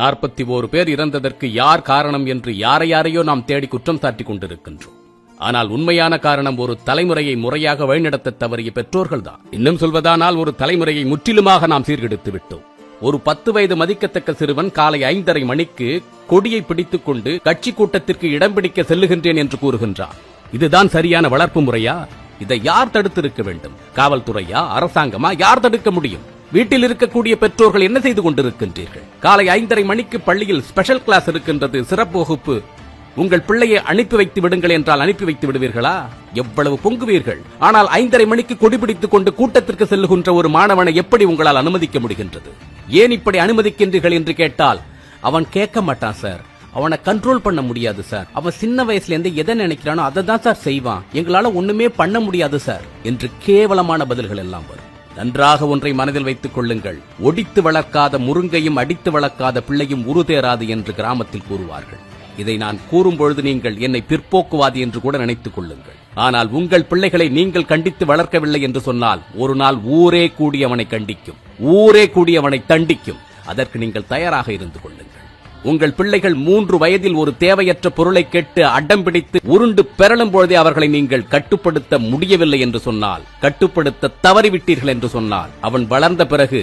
நாற்பத்தி ஓரு பேர் இறந்ததற்கு யார் காரணம் என்று யாரை யாரையோ நாம் தேடி குற்றம் சாட்டிக் கொண்டிருக்கின்றோம். ஆனால் உண்மையான காரணம் ஒரு தலைமுறையை முறையாக வழிநடத்த தவறிய பெற்றோர்கள்தான். இன்னும் சொல்வதானால் ஒரு தலைமுறையை முற்றிலுமாக நாம் சீர்கெடுத்து விட்டோம். ஒரு பத்து வயது மதிக்கத்தக்க சிறுவன் காலை ஐந்தரை மணிக்கு கொடியை பிடித்துக் கொண்டு கட்சி கூட்டத்திற்கு இடம் பிடிக்க செல்லுகின்றேன் என்று கூறுகின்றான். இதுதான் சரியான வளர்ப்பு முறையா? இதை யார் தடுத்திருக்க வேண்டும்? காவல்துறையா? அரசாங்கமா? யார் தடுக்க முடியும்? வீட்டில் இருக்கக்கூடிய பெற்றோர்கள் என்ன செய்து கொண்டிருக்கின்றீர்கள்? காலை ஐந்தரை மணிக்கு பள்ளியில் ஸ்பெஷல் கிளாஸ் இருக்கின்றது சிறப்பு வகுப்பு. உங்கள் பிள்ளையை அனுப்பி வைத்து விடுங்கள் என்றால் அனுப்பி வைத்து விடுவீர்களா? எவ்வளவு பொங்குவீர்கள்? ஆனால் ஐந்தரை மணிக்கு கொடிபிடித்துக் கொண்டு கூட்டத்திற்கு செல்லுகின்ற ஒரு மாணவனை எப்படி உங்களால் அனுமதிக்க முடிகின்றது? ஏன் இப்படி அனுமதிக்கின்றீர்கள் என்று கேட்டால் அவன் கேட்க மாட்டான் சார் அவனை கண்ட்ரோல் பண்ண முடியாது சார் அவன் சின்ன வயசுல இருந்து எதை நினைக்கிறானோ அதை தான் சார் செய்வான். எங்களால ஒண்ணுமே பண்ண முடியாது சார் என்று கேவலமான பதில்கள் எல்லாம் வரும். நன்றாக ஒன்றை மனதில் வைத்துக் கொள்ளுங்கள். ஒடித்து வளர்க்காத முருங்கையும் அடித்து வளர்க்காத பிள்ளையும் உருதேராது என்று கிராமத்தில் கூறுவார்கள். இதை நான் கூறும்பொழுது நீங்கள் என்னை பிற்போக்குவாதி என்று கூட நினைத்துக் கொள்ளுங்கள். ஆனால் உங்கள் பிள்ளைகளை நீங்கள் கண்டித்து வளர்க்கவில்லை என்று சொன்னால் ஒரு நாள் ஊரே கூடியவனை கண்டிக்கும். ஊரே கூடியவனை தண்டிக்கும். அதற்கு நீங்கள் தயாராக இருந்து கொள்ளுங்கள். உங்கள் பிள்ளைகள் மூன்று வயதில் ஒரு தேவையற்ற பொருளை கேட்டு அடம் பிடித்து உருண்டு பெறலும் பொழுதே அவர்களை நீங்கள் கட்டுப்படுத்த முடியவில்லை என்று சொன்னால் கட்டுப்படுத்த தவறிவிட்டீர்கள் என்று சொன்னால் அவன் வளர்ந்த பிறகு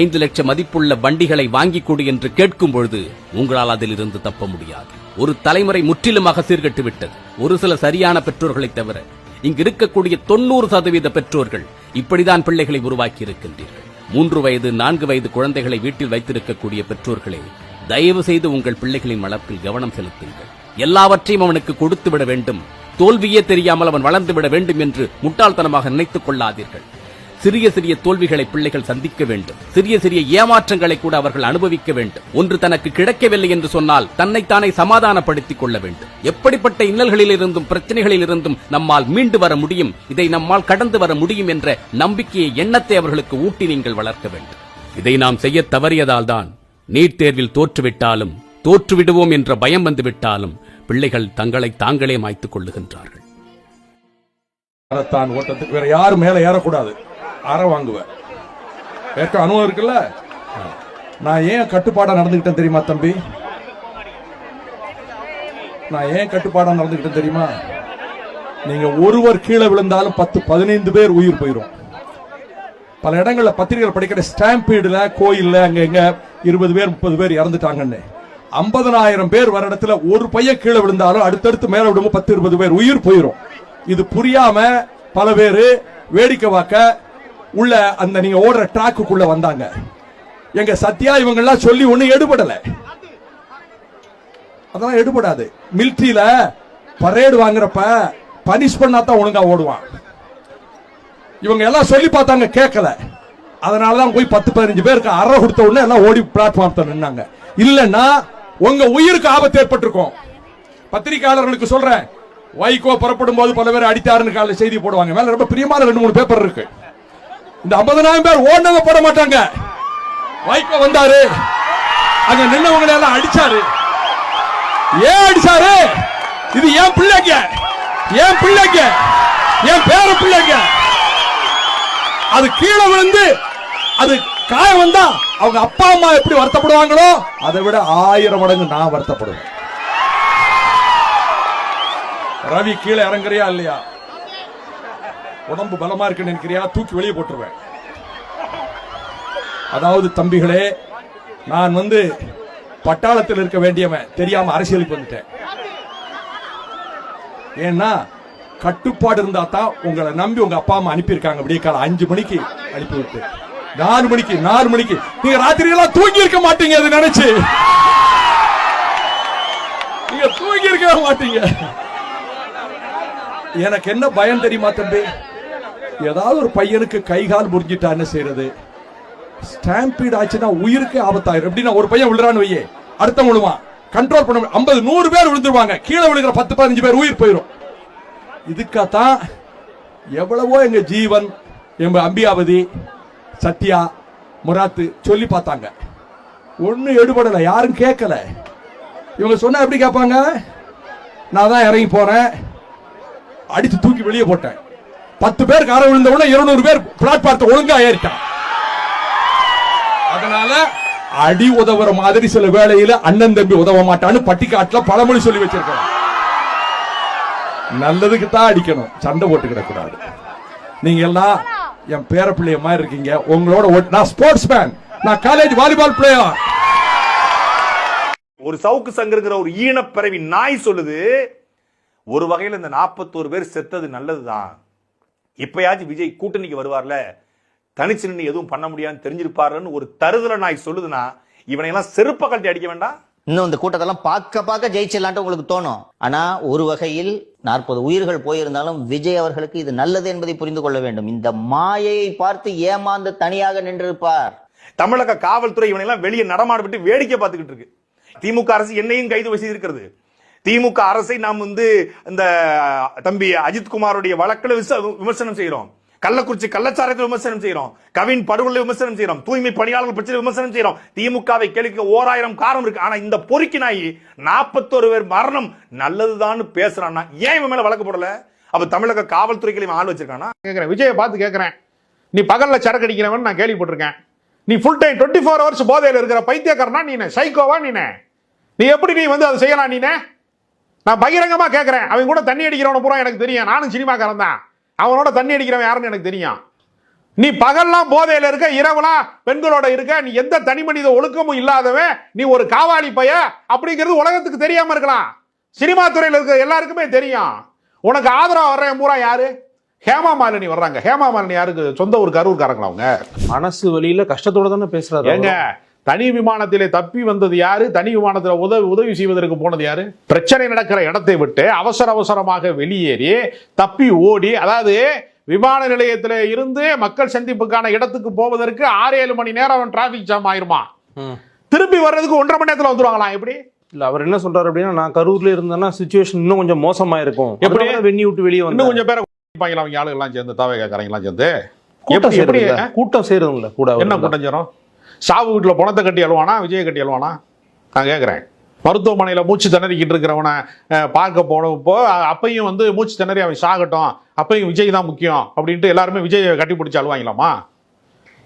ஐந்து லட்சம் மதிப்புள்ள வண்டிகளை வாங்கிக் கொடு என்று கேட்கும் பொழுது உங்களால் அதிலிருந்து தப்ப முடியாது. ஒரு தலைமுறை முற்றிலுமாக சீர்கெட்டு விட்டது ஒரு சில சரியான பெற்றோர்களை தவிர இங்கு இருக்கக்கூடிய தொண்ணூறு சதவீத பெற்றோர்கள் இப்படிதான் பிள்ளைகளை உருவாக்கி இருக்கின்றீர்கள். மூன்று வயது நான்கு வயது குழந்தைகளை வீட்டில் வைத்திருக்கக்கூடிய பெற்றோர்களே தயவு செய்து உங்கள் பிள்ளைகளின் வளர்ப்பில் கவனம் செலுத்துங்கள். எல்லாவற்றையும் அவனுக்கு கொடுத்து விட வேண்டும். தோல்வியே தெரியாமல் அவன் வளர்ந்து விட வேண்டும் என்று முட்டாள்தனமாக நினைத்துக் கொள்ளாதீர்கள். சிறிய சிறிய தோல்விகளை பிள்ளைகள் சந்திக்க வேண்டும். சிறிய சிறிய ஏமாற்றங்களை கூட அவர்கள் அனுபவிக்க வேண்டும். ஒன்று தனக்கு கிடைக்கவில்லை என்று சொன்னால் தன்னைத்தானே சமாதானப்படுத்திக் கொள்ள வேண்டும். எப்படிப்பட்ட இன்னல்களில் இருந்தும் பிரச்சனைகளில் இருந்தும் நம்மால் மீண்டு வர முடியும்? இதை நம்மால் கடந்து வர முடியும் என்ற நம்பிக்கையை எண்ணத்தை அவர்களுக்கு ஊட்டி நீங்கள் வளர்க்க வேண்டும். இதை நாம் செய்ய தவறியதால் தான் நீட் தேர்வில் தோற்றுவிட்டாலும் தோற்றுவிடுவோம் என்ற பயம் வந்துவிட்டாலும் பிள்ளைகள் தங்களை தாங்களே மாய்த்துக் கொள்ளுகின்றார்கள். மாரத்தான் ஓட்டத்துக்கு வேற யாரும் மேல ஏறக்கூடாது. அற வாங்குவேன் ஏற்க அனுபவம் இருக்குல்ல? நான் ஏன் கட்டுப்பாடா நடந்துகிட்டேன் தெரியுமா தம்பி? நான் ஏன் கட்டுப்பாடா நடந்துகிட்டேன் தெரியுமா? நீங்க ஒருவர் கீழே விழுந்தாலும் பத்து பதினைந்து பேர் உயிர் போயிடும் பல இடங்களில் பத்திரிகைகள் படிக்கிற ஸ்டாம்பீடுல கோயில்ல அங்க எங்கே இருபது பேர் முப்பது பேர் இறந்துட்டாங்கன்னு. ஐம்பதனாயிரம் பேர் வர இடத்துல ஒரு பையன் கீழே விழுந்தாலும் அடுத்தடுத்து மேலே விடும்போது பத்து இருபது பேர் உயிர் போயிரும். இது புரியாம பல பேர் வேடிக்கை வாக்க உள்ள அந்த நீங்க ஓடுற ட்ராக்குக்குள்ள வந்தாங்க. எங்க சத்யா இவங்கெல்லாம் சொல்லி ஒண்ணு எடுபடல. அதெல்லாம் எடுபடாது. மிலிட்ரியில பரேடு வாங்குறப்ப பனிஷ் பண்ணா தான் ஒழுங்கா ஓடுவான். இவங்க எல்லாம் சொல்லி பார்த்தாங்க கேட்கல. அதனால தான் போய் பத்து பதினஞ்சு பேருக்கு அறை கொடுத்த உடனே எல்லாம் ஓடி பிளாட்ஃபார்ம் நின்னாங்க. இல்லைன்னா உங்க உயிருக்கு ஆபத்து ஏற்பட்டிருக்கும். பத்திரிகையாளர்களுக்கு சொல்றேன் வைகோ புறப்படும் போது பல பேர் அடித்தாருன்னு காலையில் செய்தி போடுவாங்க. மேல ரொம்ப பிரியமான ரெண்டு மூணு பேப்பர் இருக்கு. இந்த ஐம்பதனாயிரம் பேர் ஓடினவங்க போட மாட்டாங்க. வைகோ வந்தாரு. அங்க நின்னவங்களை எல்லாம் அடிச்சாரு. ஏன் அடிச்சாரு? இது ஏன் பிள்ளைங்க? ஏன் பிள்ளைங்க? என் பேர பிள்ளைங்க? அது கீழே விழுந்து அது காயம் வந்தா அவங்க அப்பா அம்மா எப்படி வருத்தப்படுவாங்களோ அதை விட ஆயிரம் மடங்கு நான் வருத்தப்படுவேன். ரவி கீழே இறங்குறியா இல்லையா? உடம்பு பலமா இருக்குன்னு நினைக்கிறியா? தூக்கி வெளியே போட்டுருவேன். அதாவது தம்பிகளே நான் வந்து பட்டாளத்தில் இருக்க வேண்டியவன் தெரியாம அரசியலுக்கு வந்துட்டேன். ஏன்னா கட்டுப்பாடு இருந்தா தான் உங்களை நம்பி உங்க அப்பா அம்மா அனுப்பியிருக்காங்க. விடிய காலம் அஞ்சு மணிக்கு அனுப்பி விட்டு. நாலு மணிக்கு நாலு மணிக்கு. நீங்க ராத்திரி எல்லாம் தூங்கி இருக்க மாட்டீங்க அது நினைச்சு. நீங்க தூங்கி இருக்க மாட்டீங்க. எனக்கு என்ன பயம் தெரியுமா தம்பி? ஏதாவது ஒரு பையனுக்கு கை கால் முறிஞ்சிட்டா என்ன செய்யறது? ஸ்டாம்பீட் ஆச்சுன்னா உயிருக்கு ஆபத்தாயிரும். எப்படின்னா ஒரு பையன் விழுறான்னு வையே. அடுத்த விழுவான். கண்ட்ரோல் பண்ண ஐம்பது நூறு பேர் விழுந்துருவாங்க. கீழே விழுகிற பத்து பதினஞ்சு பேர் உயிர் போயிடும் இதுக்காத்தான் எவ்வளவோ எங்க ஜீவன் எங்க அம்பியாவதி சத்யா முராத்து சொல்லி பார்த்தாங்க. ஒன்றும் எடுபடல யாரும் கேட்கல. இவங்க சொன்னா எப்படி கேட்பாங்க? நான் தான் இறங்கி போறேன். அடித்து தூக்கி வெளியே போட்டேன். பத்து பேர் காரம் விழுந்த உடனே இருநூறு பேர் பிளாட்பாரத்தை ஒழுங்கா ஏறிட்டான். அதனால அடி உதவுற மாதிரி சில வேளையில அண்ணன் தம்பி உதவ மாட்டான்னு பட்டிக்காட்டுல பழமொழி சொல்லி வச்சிருக்காங்க நல்லதுக்கு தான் அடிக்கணும். சண்டை போட்டுக்கிட கூடாது நீங்க எல்லாம் என் பேர பிள்ளைய மாதிரி இருக்கீங்க. உங்களோட நான் ஸ்போர்ட்ஸ் மேன் நான் காலேஜ் வாலிபால் பிளேயர் ஒரு சவுக்கு சங்கருங்கிற ஒரு ஈனப்பிறவி நாய் சொல்லுது ஒரு வகையில் இந்த நாற்பத்தோரு பேர் செத்தது நல்லதுதான். இப்பயாச்சும் விஜய் கூட்டணிக்கு வருவார்ல தனிச்சு நின்று எதுவும் பண்ண முடியாதுன்னு தெரிஞ்சிருப்பாருன்னு ஒரு தருதல நாய் சொல்லுதுன்னா இவனை எல்லாம் செருப்ப கழட்டி அடிக்க வேண்டாம்? இன்னும் இந்த கூட்டத்தெல்லாம் பார்க்க பார்க்க ஜெயிச்சிடலான்ட்டு உங்களுக்கு தோணும். ஆனா ஒரு வகையில் நாற்பது உயிர்கள் போயிருந்தாலும் விஜய் அவர்களுக்கு இது நல்லது என்பதை புரிந்து கொள்ள வேண்டும். இந்த மாயையை பார்த்து ஏமாந்து தனியாக நின்றிருப்பார். தமிழக காவல்துறை இவனை எல்லாம் வெளியே நடமாட விட்டு வேடிக்கை பார்த்துக்கிட்டு இருக்கு. திமுக அரசு என்னையும் கைது செய்திருக்கிறது திமுக அரசை நாம் வந்து இந்த தம்பி அஜித்குமாருடைய வழக்கில் விமர்சனம் செய்கிறோம் கள்ளக்குறிச்சி கள்ளச்சாரத்தில் விமர்சனம் செய்கிறோம். கவின் படுகொலை விமர்சனம் செய்கிறோம். தூய்மை பணியாளர்கள் பிரச்சனை விமர்சனம் செய்கிறோம். திமுகவை கேளுக்கு ஓராயிரம் காரணம் இருக்கு. ஆனா இந்த பொறுக்கி நாய் நாற்பத்தோரு பேர் மரணம் நல்லதுதான்னு பேசுறான்னா ஏன் இவன் மேல வழக்கு போடல? அப்ப தமிழக காவல்துறைகளையும் ஆள் வச்சிருக்கானா? கேட்கிறேன் விஜயை பார்த்து கேட்கிறேன் நீ பகல்ல சரக்கு அடிக்கிறவன் நான் கேள்விப்பட்டிருக்கேன். நீ full time twenty four hours போதையில் இருக்கிற பைத்தியக்காரனா நீனே? சைக்கோவா நீனே? நீ எப்படி நீ வந்து அதை செய்யலாம் நீனே? நான் பகிரங்கமா கேட்குறேன் அவன் கூட தண்ணி அடிக்கிறவன பூரா எனக்கு தெரியும். நானும் சினிமாக்காரன் தான். அவனோட தண்ணி அடிக்கிறவன் யாருன்னு எனக்கு தெரியும். நீ பகல்லாம் போதையில இருக்க இரவுலாம் பெண்களோட இருக்க நீ எந்த தனி மனித ஒழுக்கமும் இல்லாதவன் நீ ஒரு காவாலி பைய அப்படிங்கிறது உலகத்துக்கு தெரியாம இருக்கலாம். சினிமா துறையில் இருக்க எல்லாருக்குமே தெரியும். உனக்கு ஆதரவு வர்றவன் பூரா யாரு? ஹேமா மாலினி வர்றாங்க. ஹேமா மாலினி யாருக்கு சொந்த ஊர் கரூர்காரங்களா அவங்க? மனசு வழியில கஷ்டத்தோட தானே பேசுறாரு ஏங்க தனி விமானத்திலே தப்பி வந்தது யாரு? தனி விமானத்தில் உதவி உதவி செய்வதற்கு போனது யாரு? பிரச்சனை நடக்கிற இடத்தை விட்டு அவசர அவசரமாக வெளியேறி தப்பி ஓடி அதாவது விமான நிலையத்தில் இருந்து மக்கள் சந்திப்புக்கான இடத்துக்கு போவதற்கு ஆறு ஏழு மணி நேரம் டிராபிக் ஜாம் ஆயிருமா? ம். திருப்பி வர்றதுக்கு ஒன்றரை மணி நேரத்தில் வந்துருவாங்களாம் எப்படி? இல்ல அவர் என்ன சொல்றாரு அப்படின்னா நான் கரூர்ல இருந்தேன்னா சுச்சுவேஷன் இன்னும் கொஞ்சம் மோசமா இருக்கும் எப்படி? வெண்ணி விட்டு வெளியே வந்து கொஞ்சம் பேரை அவங்க ஆளுகள்லாம் சேர்ந்து தாவே கேட்கறாங்களாம் சேர்ந்து. கூட்டம் சேருதுங்கள கூட என்ன. கூட்டம் சேரும்? சாவு வீட்டில் பணத்தை கட்டி அழுவானா? விஜயை கட்டி அழுவானா? நான் கேட்குறேன் மருத்துவமனையில் மூச்சு திணறிக்கிட்டு இருக்கிறவனை பார்க்க போனப்போ அப்பையும் வந்து மூச்சு திணறி அவன் சாகட்டும். அப்பையும் விஜய் தான் முக்கியம் அப்படின்ட்டு எல்லாருமே விஜயை கட்டி பிடிச்சி அழுவாங்களாமா?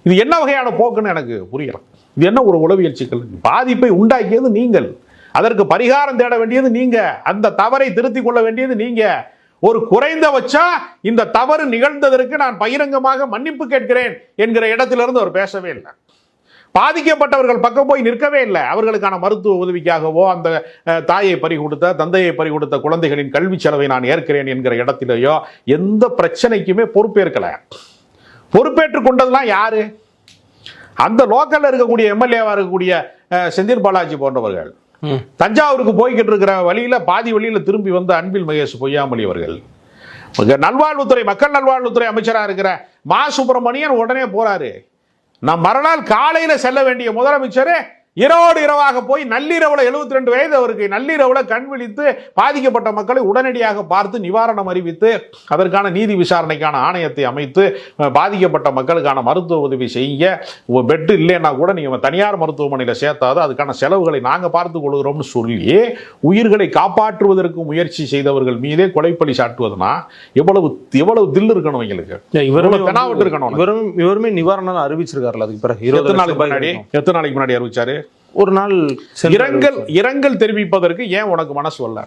இது என்ன வகையான போக்குன்னு எனக்கு புரியல. இது என்ன ஒரு உளவியல் சிக்கல்? பாதிப்பை உண்டாக்கியது நீங்கள். அதற்கு பரிகாரம் தேட வேண்டியது நீங்க. அந்த தவறை திருத்திக் கொள்ள வேண்டியது நீங்க. ஒரு குறைந்தபட்சம் இந்த தவறு நிகழ்ந்ததற்கு நான் பகிரங்கமாக மன்னிப்பு கேட்கிறேன் என்கிற இடத்திலிருந்து அவர் பேசவே இல்லை. பாதிக்கப்பட்டவர்கள் பக்கம் போய் நிற்கவே இல்லை. அவர்களுக்கான மருத்துவ உதவிக்காகவோ அந்த தாயை பறி கொடுத்த தந்தையை பறி கொடுத்த குழந்தைகளின் கல்வி செலவை நான் ஏற்கிறேன் என்கிற இடத்திலேயோ எந்த பிரச்சனைக்குமே பொறுப்பேற்கல. பொறுப்பேற்றுக் கொண்டதெல்லாம் யாரு? அந்த லோக்கல்ல இருக்கக்கூடிய எம்எல்ஏவா இருக்கக்கூடிய செந்தில் பாலாஜி போன்றவர்கள். தஞ்சாவூருக்கு போய்கிட்டு இருக்கிற வழியில பாதி வழியில திரும்பி வந்த அன்பில் மகேஷ் பொய்யாமொழி அவர்கள். நல்வாழ்வுத்துறை மக்கள் நல்வாழ்வுத்துறை அமைச்சரா இருக்கிற மா. சுப்பிரமணியன் உடனே போறாரு. நான் மறுநாள் காலையில் செல்ல வேண்டிய முதலமைச்சரே இரவோடு இரவாக போய் நள்ளிரவுல 72 ரெண்டு வயது அவருக்கு நள்ளிரவுல கண் விழித்து பாதிக்கப்பட்ட மக்களை உடனடியாக பார்த்து நிவாரணம் அறிவித்து அதற்கான நீதி விசாரணைக்கான ஆணையத்தை அமைத்து பாதிக்கப்பட்ட மக்களுக்கான மருத்துவ உதவி செய்ய பெட் இல்லைன்னா கூட நீங்க தனியார் மருத்துவமனையில சேர்த்தாது அதுக்கான செலவுகளை நாங்க பார்த்து கொள்கிறோம்னு சொல்லி உயிர்களை காப்பாற்றுவதற்கு முயற்சி செய்தவர்கள் மீதே கொலைப்பழி சாட்டுவதுனா எவ்வளவு எவ்வளவு தில் இருக்கணும் எங்களுக்கு இவருமே இருக்கணும். இவரும் நிவாரணம் அறிவிச்சிருக்காருல அதுக்கு பிறகு இருபது எத்தனை லட்சம் நாளைக்கு முன்னாடி. எத்தனை நாளைக்கு முன்னாடி அறிவிச்சாரு ஒரு நாள் இரங்கல். இரங்கல் தெரிவிப்பதற்கு ஏன் உனக்கு மனசு வரல?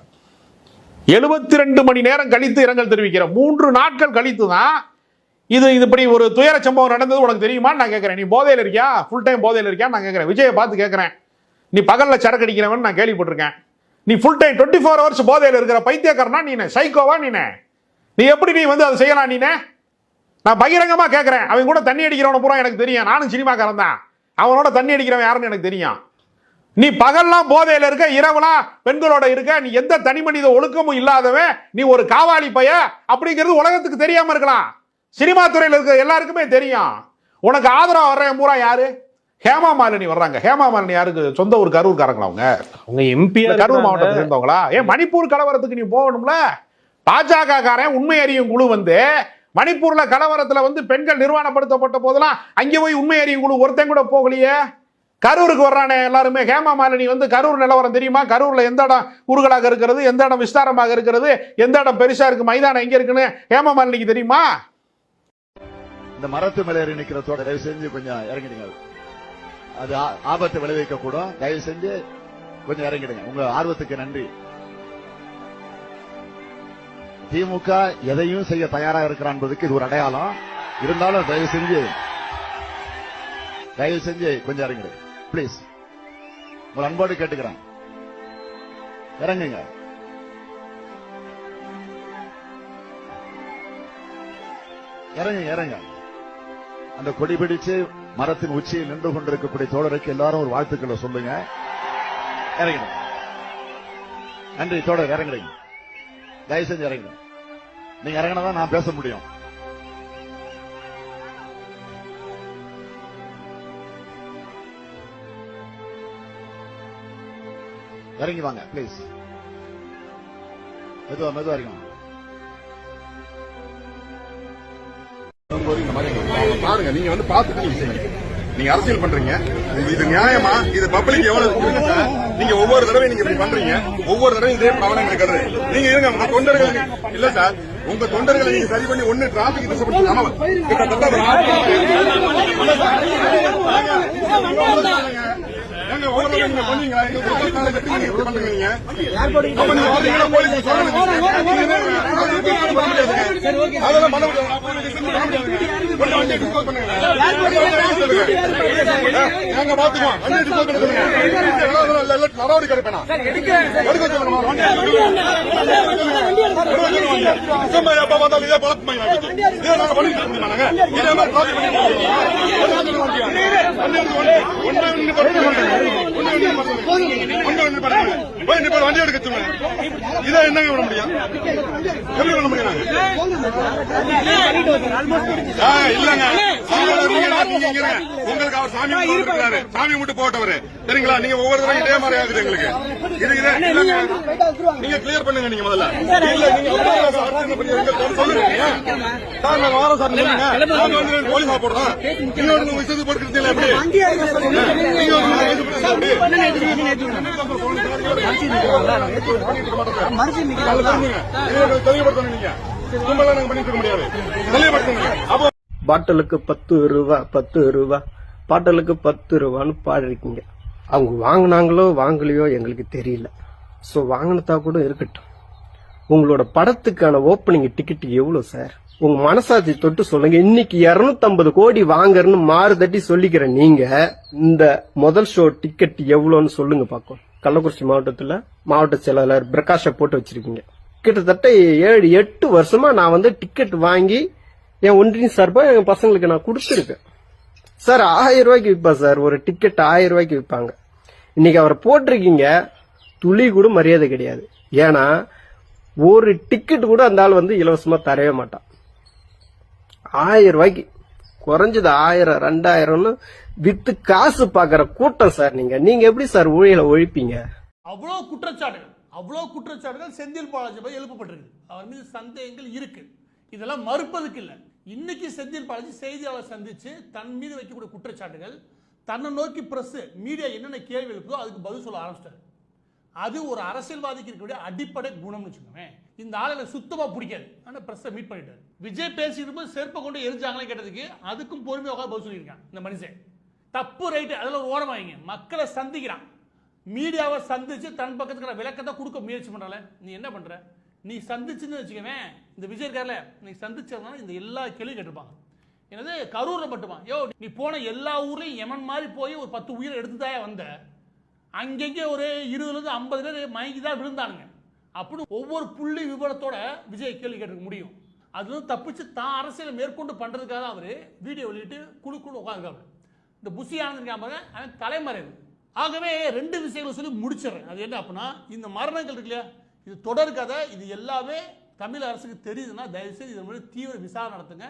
எழுபத்தி ரெண்டு மணி நேரம் கழித்து இரங்கல் தெரிவிக்கிற மூன்று நாட்கள் கழித்து தான் இது இது இப்படி ஒரு துயர சம்பவம் நடந்தது உனக்கு தெரியுமா? நான் கேட்கறேன் நீ போதையில் இருக்கியா? ஃபுல் டைம் போதையில் இருக்கியா? நான் கேட்கறேன் விஜயை பார்த்து கேட்கறேன் நீ பகல்ல சரக்கு அடிக்கிறவன் நான் கேள்விப்பட்டிருக்கேன். நீ full time twenty four hours போதையில் இருக்கிற பைத்தியக்காரனா நீனே? சைக்கோவா நீனே? நீ எப்படி நீ வந்து அதை செய்யலாம் நீனே? நான் பகிரங்கமா கேட்கறேன் அவன் கூட தண்ணி அடிக்கிறவன பூரா எனக்கு தெரியும். நானும் சினிமாக்காரன் தான். அவனோட தண்ணி அடிக்கிறவன் யாருன்னு எனக்கு தெரியும். நீ பகல்லாம் போதையில இருக்க இரவுலாம் பெண்களோட இருக்க நீ எந்த தனி மனித ஒழுக்கமும் இல்லாதவன் நீ ஒரு காவாலி பைய அப்படிங்கிறது உலகத்துக்கு தெரியாம இருக்கலாம். சினிமா துறையில் இருக்க எல்லாருக்குமே தெரியும். உனக்கு ஆதரவு வர்றவன் பூரா யாரு? ஹேமா மாலினி வர்றாங்க. ஹேமா மாலினி யாருக்கு? சொந்த ஊர் கரூர்காரங்களா அவங்க? அவங்க எம்பி கரூர் மாவட்டத்தில் இருந்தவங்களா? ஏன் மணிப்பூர் கலவரத்துக்கு நீ போகணும்ல? பாஜக காரன் உண்மை அறியும் குழு வந்து மணிப்பூர்ல கலவரத்துல வந்து பெண்கள் நிர்வாணப்படுத்தப்பட்ட போதெல்லாம் அங்கே போய் உண்மை அறியும் குழு ஒருத்தன் கூட போகலையே. கரூருக்கு வர்றானே எல்லாருமே. ஹேமா மாலினி வந்து கரூர் நிலவரம் தெரியுமா? கரூரில் எந்த இடம் ஊர்களாக இருக்கிறது? எந்த இடம் விஸ்தாரமாக இருக்கிறது? எந்த இடம் பெருசா இருக்கு? மைதானம் எங்க இருக்குன்னு ஹேமா மாலினிக்கு தெரியுமா? இந்த மரத்து மேல ஏறி நிக்கிற தயவு செஞ்சு கொஞ்சம் இறங்கிடுங்க. அது ஆ- ஆபத்தை விளைவிக்க கூடும் தயவு செஞ்சு கொஞ்சம் இறங்கிடுங்க. உங்க ஆர்வத்துக்கு நன்றி. திமுக எதையும் செய்ய தயாரா இருக்கிறான் என்பதுக்கு இது ஒரு அடையாளம். இருந்தாலும் தயவு செஞ்சு தயவு செஞ்சு கொஞ்சம் இறங்கிடுங்க ப்ளீஸ் உங்கள் அன்போடு கேட்டுக்கிறேன். இறங்குங்க. இறங்குங்க இறங்க அந்த கொடி பிடிச்சு மரத்தின் உச்சியில் நின்று கொண்டிருக்கக்கூடிய தோழருக்கு எல்லாரும் ஒரு வாழ்த்துக்களை சொல்லுங்க. இறங்கிடுங்க நன்றி தோழர் இறங்குறீங்க. தயவு செஞ்சு இறங்கிடுங்க நீங்க இறங்கினதான் நான் பேச முடியும். இறங்கி வாங்க பிளீஸ் மெதுவா மெதுவா இறங்கி வாங்க. பாருங்க நீங்க வந்து பாத்துட்டு நீங்க செய்யுங்க. நீங்க அரசியல் பண்றீங்க. இது- நியாயமா? இது பப்ளிக் எவ்வளவு நீங்க ஒவ்வொரு தடவையும் நீங்க இப்படி பண்றீங்க. ஒவ்வொரு தடவையும் இதே ப்ராப்ளம் இருக்கிறது நீங்க இருங்க உங்க தொண்டர்கள் இல்ல சார் உங்க தொண்டர்களை நீங்க சரி பண்ணி ஒண்ணு டிராபிக் கிட்டத்தட்ட அதெல்லாம் பண்ண. நாங்க இல்ல, நடவடிக்கை எடுப்பேனா? எடுக்க சொல்லுங்க. எப்ப பார்த்தாலும் இதே பழக்கமா இருக்கு. இதே நாங்க பண்ணிட்டு இருக்க முடியுமா நாங்க? இதே மாதிரி traffic பண்ணி எடுக்க சொல்லுங்க வண்டியை. வண்டி எடுக்க வண்டி. ஒண்ணு போய் வண்டி எடுக்க சொல்லுங்க. இதை என்னங்க பண்ண முடியும்? எப்படி பண்ண முடியும்? இல்லங்க. நீங்க உங்களுக்கு அவர் சாமி கும்பிட்டு இருக்கிறாரு சாமி மட்டும் போட்டவரு. சரிங்களா? நீங்க ஒவ்வொரு தடவை இதே மாதிரி ஆகுது எங்களுக்கு. இது இது இல்லங்க. நீங்க கிளியர் பண்ணுங்க நீங்க முதல்ல. இல்ல நீங்க சார், சொல்லுங்க. சார் நான் வாரம் சார் சொல்லுங்க வந்து போலீஸா போடுறோம் இன்னொரு வந்து விஷயத்துக்கு போட்டுக்கிறீங்களா எப்படி? பண்ணுங்க நீங்க பாட்டிலுக்கு பத்து ரூபா பத்து ரூபா. பாட்டிலுக்கு பத்து ரூபான்னு பாடிருக்கீங்க. அவங்க வாங்கினாங்களோ வாங்கலையோ எங்களுக்கு தெரியல. ஸோ வாங்கினதா கூட இருக்கட்டும். உங்களோட படத்துக்கான ஓப்பனிங் டிக்கெட் எவ்வளவு சார் உங்க மனசாட்சி தொட்டு சொல்லுங்க. இன்னைக்கு 250 கோடி வாங்குறன்னு மாறு தட்டி சொல்லிக்கிற நீங்க இந்த முதல் ஷோ டிக்கெட் எவ்வளோன்னு சொல்லுங்க பார்க்கும் கள்ளக்குறிச்சி மாவட்டத்துல மாவட்ட செயலாளர் பிரகாஷ போட்டு வச்சிருக்கீங்க. கிட்டத்தட்ட ஏழு எட்டு வருஷமா நான் வந்து டிக்கெட் வாங்கி என் ஒன்றின் சார்பா என் பசங்களுக்கு நான் கொடுத்துருக்கேன். சார் ஆயிரம் ரூபாய்க்கு விற்பா சார். ஒரு டிக்கெட் ஆயிரம் ரூபாய்க்கு விற்பாங்க இன்னைக்கு அவரை போட்டிருக்கீங்க துளி கூட மரியாதை கிடையாது. ஏன்னா ஒரு டிக்கெட் கூட அந்த ஆள் வந்து இலவசமா தரவே மாட்டான். ஆயிரம் ரூபாய்க்கு குறைஞ்சது ஆயிரம் ரெண்டாயிரம்னு வித்து காசு பாக்குற கூட்டம் சார் நீங்க. நீங்க எப்படி சார் ஊழியலை ஒழிப்பீங்க? அவ்வளோ குற்றச்சாட்டுகள் அவ்வளோ குற்றச்சாட்டுகள் செந்தில் பாலாஜி போய் எழுப்பப்பட்டிருக்கு. அவர் மீது சந்தேகங்கள் இருக்கு. இதெல்லாம் மறுப்பதுக்கு இல்லை. இன்னைக்கு செந்தில் பாலாஜி செய்தியாளர் சந்திச்சு தன் மீது வைக்கக்கூடிய குற்றச்சாட்டுகள் தன்னை நோக்கி பிரஸ் மீடியா என்னென்ன கேள்வி எழுப்புதோ அதுக்கு பதில் சொல்ல ஆரம்பிச்சிட்டாரு. அது ஒரு அரசியல்வாதிக்கு இருக்கக்கூடிய அடிப்படை குணம்னு வச்சுக்கோங்க இந்த ஆளை எனக்கு சுத்தமா பிடிக்காது. ஆனால் பிரஸ்ஸை மீட் பண்ணிட்டாரு. விஜய் பேசியிருக்கும்போது போது செருப்பை கொண்டு எரிஞ்சாங்களே கேட்டதுக்கு அதுக்கும் பொறுமையாக உட்காந்து பதில் சொல்லியிருக்கான் இந்த மனுஷன். தப்பு ரைட்டு அதில் ஒரு ஓரம் வைங்க மக்களை சந்திக்கிறான். மீடியாவை சந்திச்சு தன் பக்கத்துக்கு விளக்கத்தை கொடுக்க முயற்சி பண்றல நீ என்ன பண்ற? நீ சந்திச்சுன்னு வச்சுக்கவேன் இந்த விஜய் இருக்கார்ல நீ சந்திச்சதுனால இந்த எல்லா கேள்வியும் கேட்டிருப்பாங்க. என்னது கரூரில் மட்டுமா? யோ நீ போன எல்லா ஊர்லேயும் எமன் மாதிரி போய் ஒரு பத்து உயிரை எடுத்துதாயா வந்த? அங்கங்கே ஒரு இருபதுலேருந்து ஐம்பது பேர் மயங்கி தான் விழுந்தானுங்க. அப்படின்னு ஒவ்வொரு புள்ளி விவரத்தோட விஜய் கேள்வி கேட்டுக்க முடியும். அதுல தப்பிச்சு தான் அரசியலை மேற்கொண்டு பண்றதுக்காக தான் அவர் வீடியோ வெளியிட்டு குழு குழு உட்காந்துருக்காரு இந்த புசி ஆனந்த் ஞாபக அவன் தலைமறைவு. ஆகவே ரெண்டு விஷயங்களை சொல்லி முடிச்சிடுறேன். அது என்ன அப்படின்னா இந்த மரணங்கள் இருக்கு இல்லையா? இது தொடர் கதை இது எல்லாமே தமிழ் அரசுக்கு தெரியுதுன்னா தயவுசெய்து இது மாதிரி தீவிர விசாரணை நடத்துங்க.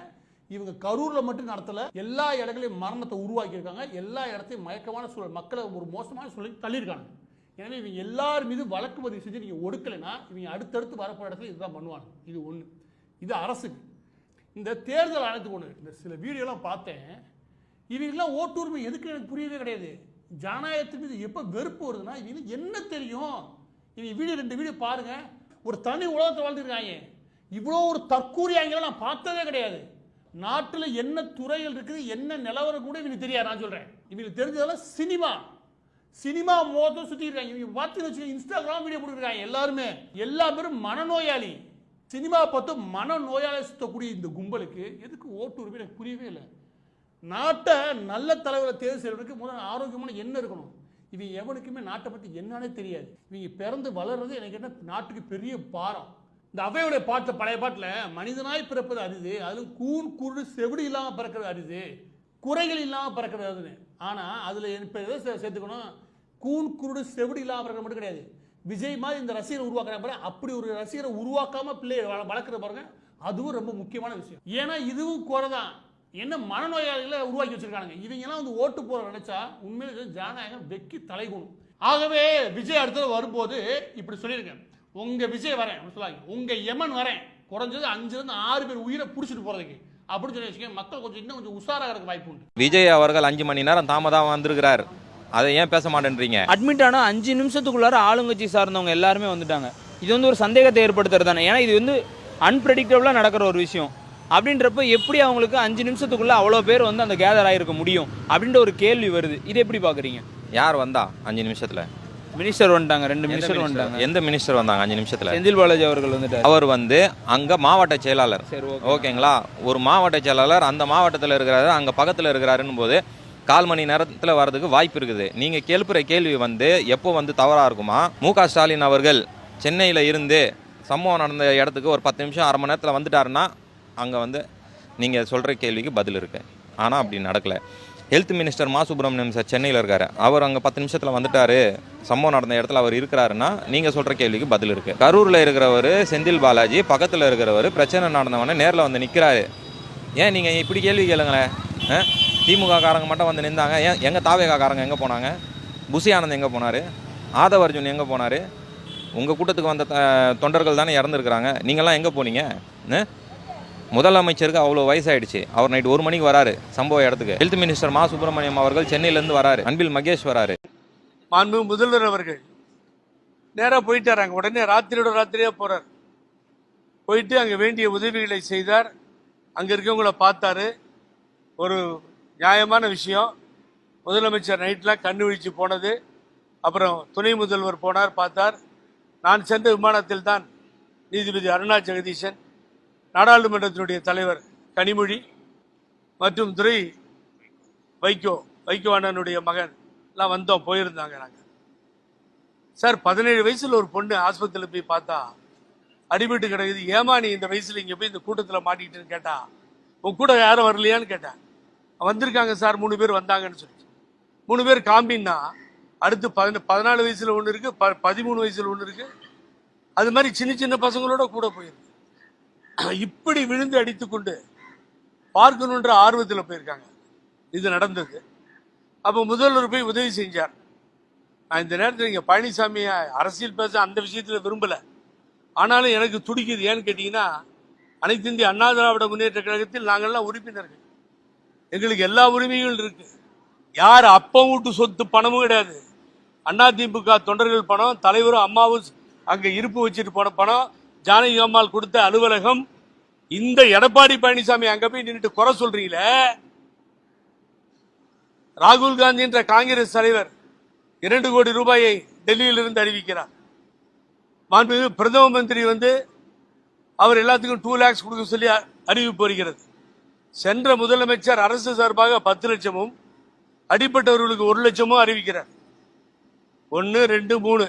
இவங்க கரூரில் மட்டும் நடத்தலை. எல்லா இடங்களையும் மரணத்தை உருவாக்கியிருக்காங்க. எல்லா இடத்தையும் மயக்கமான சூழல் மக்களை ஒரு மோசமான சூழலுக்கு தள்ளியிருக்காங்க. எனவே இவங்க எல்லார் மீது வழக்கு பதிவு செஞ்சு நீங்கள் ஒடுக்கலைன்னா இவங்க அடுத்தடுத்து வரப்போகிற இடத்துல இதுதான் பண்ணுவாங்க. இது ஒன்று இது அரசுக்கு. இந்த தேர்தல் ஆணையத்துக்கு ஒன்று இந்த சில வீடியோலாம் பார்த்தேன். இவங்கெல்லாம் ஓட்டுரிமை எதுக்கு எனக்கு புரியவே கிடையாது. ஜனநாயகத்து மீது எப்போ வெறுப்பு வருதுன்னா இவங்களுக்கு என்ன தெரியும்? இவங்க வீடியோ ரெண்டு வீடியோ பாருங்கள் ஒரு தனி உலகத்தை வாழ்ந்துருக்காங்க. இவ்வளோ ஒரு தற்கூரியாங்க நான் பார்த்ததே கிடையாது. நாட்டில் என்ன துறைகள் இருக்குது என்ன நிலவரம் கூட இவங்களுக்கு தெரியாது நான் சொல்கிறேன் இவனுக்கு தெரிஞ்சதெல்லாம் சினிமா. சினிமா மோதம் சுத்தி இருக்காங்க. இவங்க பார்த்து வச்சுக்க இன்ஸ்டாகிராம் வீடியோ கொடுக்குறாங்க எல்லாருமே. எல்லா பேரும் மனநோயாளி. சினிமா பார்த்து மனநோயாளி சுத்தக்கூடிய இந்த கும்பலுக்கு எதுக்கு ஓட்டு உரிமை எனக்கு புரியவே இல்லை. நாட்டை நல்ல தலைவரை தேர்வு செய்வதற்கு முதல் ஆரோக்கியமான என்ன இருக்கணும். இவங்க எவனுக்குமே நாட்டை பற்றி என்னன்னே தெரியாது. இவங்க பிறந்து வளர்றது எனக்கு என்ன நாட்டுக்கு பெரிய பாரம். இந்த அவையுடைய பாட்டு பழைய பாட்டில் மனிதனாய் பிறப்பது அரிது. அதுவும் கூன் குருடு செவிடு இல்லாமல் பிறக்கிறது அரிது. குறைகள் இல்லாமல் பிறக்கிறது அதுன்னு. ஆனால் அதில் இப்போ எதை சேர்த்துக்கணும்? கூன் குருடு செவிடு இல்லாமல் மட்டும் கிடையாது. விஜய் மாதிரி இந்த ரசிகரை உருவாக்குறாங்க பாருங்க. அப்படி ஒரு ரசிகரை உருவாக்காம பிள்ளையை வள- வளர்க்குற பாருங்க. அதுவும் ரொம்ப முக்கியமான விஷயம். ஏன்னா இதுவும் குறை தான் என்ன மனநோயாளிகளை உருவாக்கி வச்சிருக்காங்க இவங்கெல்லாம் வந்து ஓட்டு போற நினைச்சா உண்மையில ஜனநாயகம் வெக்கி தலைகுணும் ஆகவே விஜய் அடுத்தது வரும்போது இப்படி சொல்லியிருக்கேன். உங்க விஜய் வரேன் அப்படின்னு சொல்லாங்க உங்க யமன் வரேன். குறைஞ்சது அஞ்சுல இருந்து ஆறு பேர் உயிரை பிடிச்சிட்டு போறதுக்கு. அப்படின்னு சொல்லி வச்சுக்கோங்க மக்கள் கொஞ்சம் இன்னும் கொஞ்சம் உஷாராக வாய்ப்பு உண்டு. விஜய் அவர்கள் அஞ்சு மணி நேரம் தாமதம் வந்திருக்கிறார். அதை ஏன் பேச மாட்டேன்றீங்க? அட்மிட் ஆனா அஞ்சு நிமிஷத்துக்குள்ளார ஆளுங்கட்சி சார்ந்தவங்க எல்லாருமே வந்துட்டாங்க. இது வந்து ஒரு சந்தேகத்தை ஏற்படுத்துறது தானே? ஏன்னா இது வந்து அன்பிரடிக்டபிளாக நடக்கிற ஒரு விஷயம். அப்படின்றப்ப எப்படி அவங்களுக்கு அஞ்சு நிமிஷத்துக்குள்ள அவ்வளோ பேர் வந்து அந்த கேதர் ஆகிருக்க முடியும்? அப்படின்ற ஒரு கேள்வி வருது. இது எப்படி பார்க்குறீங்க? யார் வந்தா அஞ்சு நிமிஷத்துல? மினிஸ்டர் வந்துட்டாங்க ரெண்டு மினிஸ்டர்? வந்துட்டாங்க. எந்த மினிஸ்டர் வந்தாங்க அஞ்சு நிமிஷத்துல? செந்தில் பாலாஜி அவர்கள் வந்துட்டார். அவர் வந்து அங்க மாவட்ட செயலாளர். ஓகேங்களா? ஒரு மாவட்ட செயலாளர் அந்த மாவட்டத்தில் இருக்கிறாரு அங்க பக்கத்தில் இருக்கிறாருன்னு போது கால் மணி நேரத்தில் வர்றதுக்கு வாய்ப்பு இருக்குது. நீங்க கேள்ப்புற கேள்வி வந்து எப்போ வந்து தவறா இருக்குமா? மு ஸ்டாலின் அவர்கள் சென்னையில் இருந்து சம்பவம் நடந்த இடத்துக்கு ஒரு பத்து நிமிஷம் அரை மணி நேரத்தில் வந்துட்டாருன்னா அங்கே வந்து நீங்கள் சொல்கிற கேள்விக்கு பதில் இருக்கு. ஆனால் அப்படி நடக்கல. ஹெல்த் மினிஸ்டர் மா சுப்பிரமணியம் சார் சென்னையில் இருக்காரு. அவர் அங்கே பத்து நிமிஷத்தில் வந்துட்டாரு. சம்பவம் நடந்த இடத்துல அவர் இருக்கிறாருன்னா நீங்கள் சொல்கிற கேள்விக்கு பதில் இருக்கு. கரூரில் இருக்கிறவர் செந்தில் பாலாஜி பக்கத்தில் இருக்கிறவர் பிரச்சனை நடந்தவொடனே நேரில் வந்து நிற்கிறாரு ஏன் நீங்கள் இப்படி கேள்வி கேளுங்களேன்? ஆ? திமுக காரங்க மட்டும் வந்து நின்றாங்க. ஏன் எங்கள் தாவேகா காரங்க எங்கே போனாங்க? புசி ஆனந்த் எங்கே போனார்? ஆதவ அர்ஜுன் எங்கே போனார்? உங்கள் கூட்டத்துக்கு வந்த தொண்டர்கள் தானே இறந்துருக்குறாங்க. நீங்கள்லாம் எங்கே போனீங்க? முதலமைச்சருக்கு அவ்வளோ வயசாயிடுச்சு. அவர் நைட் ஒரு மணிக்கு வராரு சம்பவ இடத்துக்கு. ஹெல்த் மினிஸ்டர் மா சுப்பிரமணியம் அவர்கள் சென்னையிலேருந்து வராரு. அன்பில் மகேஷ் வராரு. மாண்பு முதல்வர் அவர்கள் நேராக போயிட்டார் அங்கே. உடனே ராத்திரியோட ராத்திரியாக போகிறார் போயிட்டு அங்கே வேண்டிய உதவிகளை செய்தார். அங்கே இருக்கவங்கள பார்த்தாரு. ஒரு நியாயமான விஷயம். முதலமைச்சர் நைட்லாம் கண்ணு விழிச்சு போனது. அப்புறம் துணை முதல்வர் போனார் பார்த்தார். நான் சென்ற விமானத்தில் தான் நீதிபதி அருணா ஜெகதீசன் நாடாளுமன்றத்தினுடைய தலைவர் கனிமொழி மற்றும் துறை வைகோ வைகோ அண்ணனுடைய மகன் எல்லாம் வந்தோம் போயிருந்தாங்க நாங்கள் சார் பதினேழு வயசில் ஒரு பொண்ணு ஆஸ்பத்திரியில் போய் பார்த்தா அடிபட்டு கிடக்குது. ஏமா நீ இந்த வயசில் இங்கே போய் இந்த கூட்டத்தில் மாட்டிக்கிட்டுன்னு கேட்டா உன் கூட யாரும் வரலையான்னு கேட்டேன் வந்திருக்காங்க சார் மூணு பேர் வந்தாங்கன்னு சொல்லி மூணு பேர் காம்பின்னா அடுத்து பதின பதினாலு வயசில் ஒன்று இருக்குது ப பதிமூணு வயசில் ஒன்று இருக்குது அது மாதிரி சின்ன சின்ன பசங்களோட கூட போயிருக்கு இப்படி விழுந்து அடித்துக்கொண்டு பார்க்கணுன்ற ஆர்வத்தில் போயிருக்காங்க. இது நடந்தது. அப்போ முதல்வர் போய் உதவி செஞ்சார். நான் இந்த நேரத்தில் இங்கே பழனிசாமி அரசியல் பேச அந்த விஷயத்தில் விரும்பலை. ஆனாலும் எனக்கு துடிக்குது. ஏன்னு கேட்டிங்கன்னா அனைத்து இந்திய அண்ணா திராவிட முன்னேற்ற கழகத்தில் நாங்கள்லாம் உறுப்பினர்கள். எங்களுக்கு எல்லா உரிமைகளும் இருக்குது யார் அப்பம் வீட்டு சொத்து பணமும் கிடையாது. அதிமுக தொண்டர்கள் பணம் தலைவரும் அம்மாவும் அங்கே இருப்பு வச்சுட்டு போன பணம் ஜானகி அம்மாள் கொடுத்த அலுவலகம் இந்த எடப்பாடி பழனிசாமி அங்க போய் நின்றுட்டு குறை சொல்றீங்கள? ராகுல் காந்தி என்ற காங்கிரஸ் தலைவர் இரண்டு கோடி ரூபாயை டெல்லியிலிருந்து அறிவிக்கிறார். மாண்புமிகு பிரதம மந்திரி வந்து அவர் எல்லாத்துக்கும் டூ லேக்ஸ் கொடுக்க சொல்லி அறிவிப்பு வருகிறது சென்ற முதலமைச்சர் அரசு சார்பாக பத்து லட்சமும் அடிப்பட்டவர்களுக்கு ஒரு லட்சமும் அறிவிக்கிறார். ஒன்று ரெண்டு மூணு.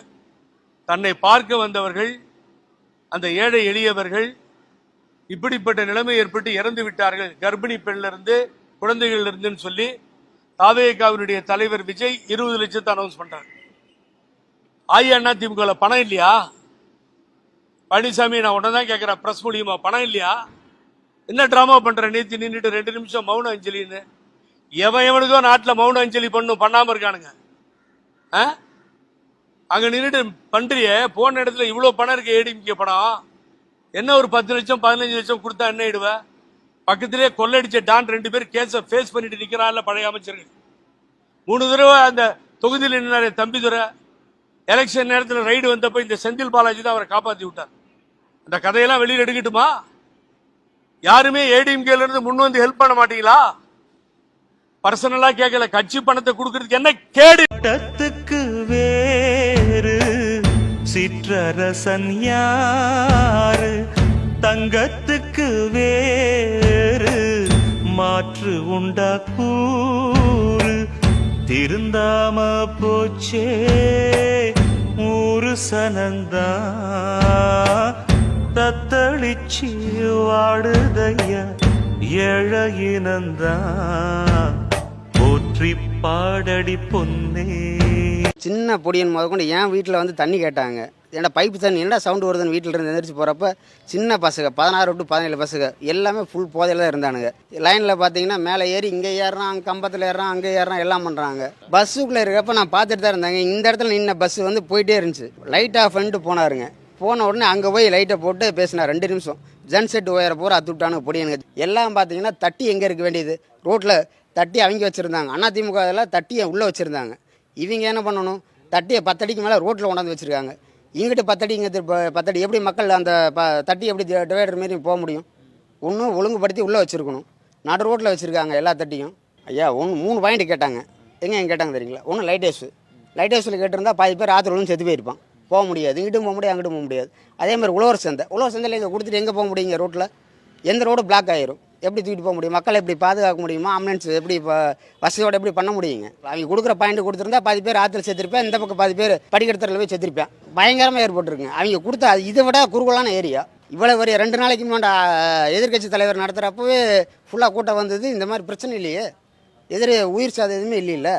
தன்னை பார்க்க வந்தவர்கள் அந்த ஏழை எளியவர்கள் இப்படிப்பட்ட நிலைமை ஏற்பட்டு இறந்து விட்டார்கள். கர்ப்பிணி பெண்ணிலிருந்து இருந்து குழந்தைகள் இருந்துன்னு சொல்லி தாவேகாவினுடைய தலைவர் விஜய் இருபது லட்சத்தை அனௌன்ஸ் பண்றாரு. அண்ணா திமுக பணம் இல்லையா? பழனிசாமி நான் உடனே தான் கேட்கிறேன் பிரஸ் மூலியமா பணம் இல்லையா? என்ன டிராமா பண்ற? நேத்தி நின்றுட்டு ரெண்டு நிமிஷம் மௌன அஞ்சலின்னு. எவன் எவனுக்கோ நாட்டில் மௌன அஞ்சலி பண்ணும் பண்ணாம இருக்கானுங்க. ஆ? அங்க நின்றுட்டு பண்றியே போன இடத்துல இவ்வளவு பணம் இருக்கு ஏடிஎம்கே பணம். என்ன ஒரு பத்து லட்சம் பதினஞ்சு லட்சம் கொடுத்தா என்ன இடுவ? பக்கத்திலே கொள்ளடிச்ச டான் ரெண்டு பேர் கேஸ ஃபேஸ் பண்ணிட்டு நிக்கிறான்ல பழைய அமைச்சர்கள். மூணு தடவை அந்த தொகுதியில் நின்னாரு தம்பிதுரை எலெக்ஷன் நேரத்தில் ரைடு வந்தப்ப இந்த செந்தில் பாலாஜி தான் அவரை காப்பாத்தி விட்டார். அந்த கதையெல்லாம் வெளியில் எடுக்கட்டுமா? யாருமே ஏடிஎம்கேல இருந்து முன் வந்து ஹெல்ப் பண்ண மாட்டீங்களா? பர்சனலா கேட்கல கட்சி பணத்தை கொடுக்கறதுக்கு என்ன கேடு? சிற்றரசன் யாரு? தங்கத்துக்கு வேறு மாற்று உண்டா கூறு? திருந்தாம போச்சே ஊரு சனந்தா. தத்தளிச்சு வாடுதையா ஏழையினந்தா போற்றி பாடடி பொன்னே. சின்ன பொடியன் முதற்கொண்டு என் வீட்டில் வந்து தண்ணி கேட்டாங்க. ஏன்னா பைப்பு தண்ணி என்னடா சவுண்டு வருதுன்னு வீட்டில் இருந்து எந்திரிச்சு போகிறப்ப சின்ன பசங்க பதினாறு டு பதினேழு பசங்க எல்லாமே ஃபுல் போதையில் தான் இருந்தானுங்க. லைனில் பார்த்தீங்கன்னா மேலே ஏறி இங்கே ஏறுறான் அங்கே கம்பத்தில் ஏறுறான் அங்கே ஏறுறான் எல்லாம் பண்ணுறாங்க பஸ்ஸுக்குள்ளே இருக்கப்ப நான் பார்த்துட்டு தான் இருந்தாங்க. இந்த இடத்துல நின்ன பஸ் வந்து போயிட்டே இருந்துச்சு. லைட் ஆஃப் பண்ணிட்டு போனாருங்க. போன உடனே அங்கே போய் லைட்டை போட்டு பேசினா ரெண்டு நிமிஷம். ஜென்செட் ஒயரை பூரா அத்துவிட்டானுங்க பொடியனுங்க. எல்லாம் பார்த்தீங்கன்னா தட்டி எங்கே இருக்க வேண்டியது? ரோட்டில் தட்டி அவங்க வச்சுருந்தாங்க. அதிமுக இதில் தட்டியை உள்ளே வச்சுருந்தாங்க. இவங்க என்ன பண்ணணும்? தட்டியை பத்தடிக்கு மேலே ரோட்டில் கொண்டாந்து வச்சுருக்காங்க. இங்கிட்ட பத்தடி இங்கே பத்தடி. எப்படி மக்கள் அந்த ப தட்டி எப்படி டிவைடர் மாரி போக முடியும்? ஒன்றும் ஒழுங்குபடுத்தி உள்ளே வச்சுருக்கணும். நடு ரோட்டில் வச்சுருக்காங்க எல்லா தட்டியும். ஐயா ஒன்று மூணு பாயிண்ட் கேட்டாங்க. எங்கே எங்கே கேட்டாங்க தெரியுங்களா? ஒன்று லைட் ஹவுஸ் லைட் ஹவுஸில் கேட்டிருந்தா பாதி பேர் ஆற்றுல செத்து போயிருப்பான். போக முடியாது. இங்கிட்டும் போக முடியாது அங்கிட்டும் போக முடியாது. அதே மாதிரி உழவர் சந்தை. உழவர் சந்தையில் இங்கே கொடுத்துட்டு எங்கே போக முடியுங்க ரோட்டில்? எந்த ரோடு பிளாக் ஆயிரும்? எப்படி தூக்கிட்டு போக முடியும்? மக்களை எப்படி பாதுகாக்க முடியுமா? ஆம்புலன்ஸ் எப்படி இப்போ வசதியோட எப்படி பண்ண முடியுங்க? அவங்க கொடுக்குற பாயிண்ட் கொடுத்துருந்தா பாதி பேர் ஆற்றுல செத்துருப்பேன் இந்த பக்கம் பாதி பேர் படிக்கடத்தில் போய் செத்துருப்பேன். பயங்கரமாக ஏற்பட்டுருக்குங்க. அவங்க கொடுத்த இதை விட குறுகலான ஏரியா. இவ்வளோ வரைய ரெண்டு நாளைக்கு முன்னாடி எதிர்க்கட்சி தலைவர் நடத்துகிறப்பவே ஃபுல்லாக கூட்டம் வந்தது. இந்த மாதிரி பிரச்சனை இல்லையே. எதிரே உயிர் சாதம் எதுவுமே இல்லை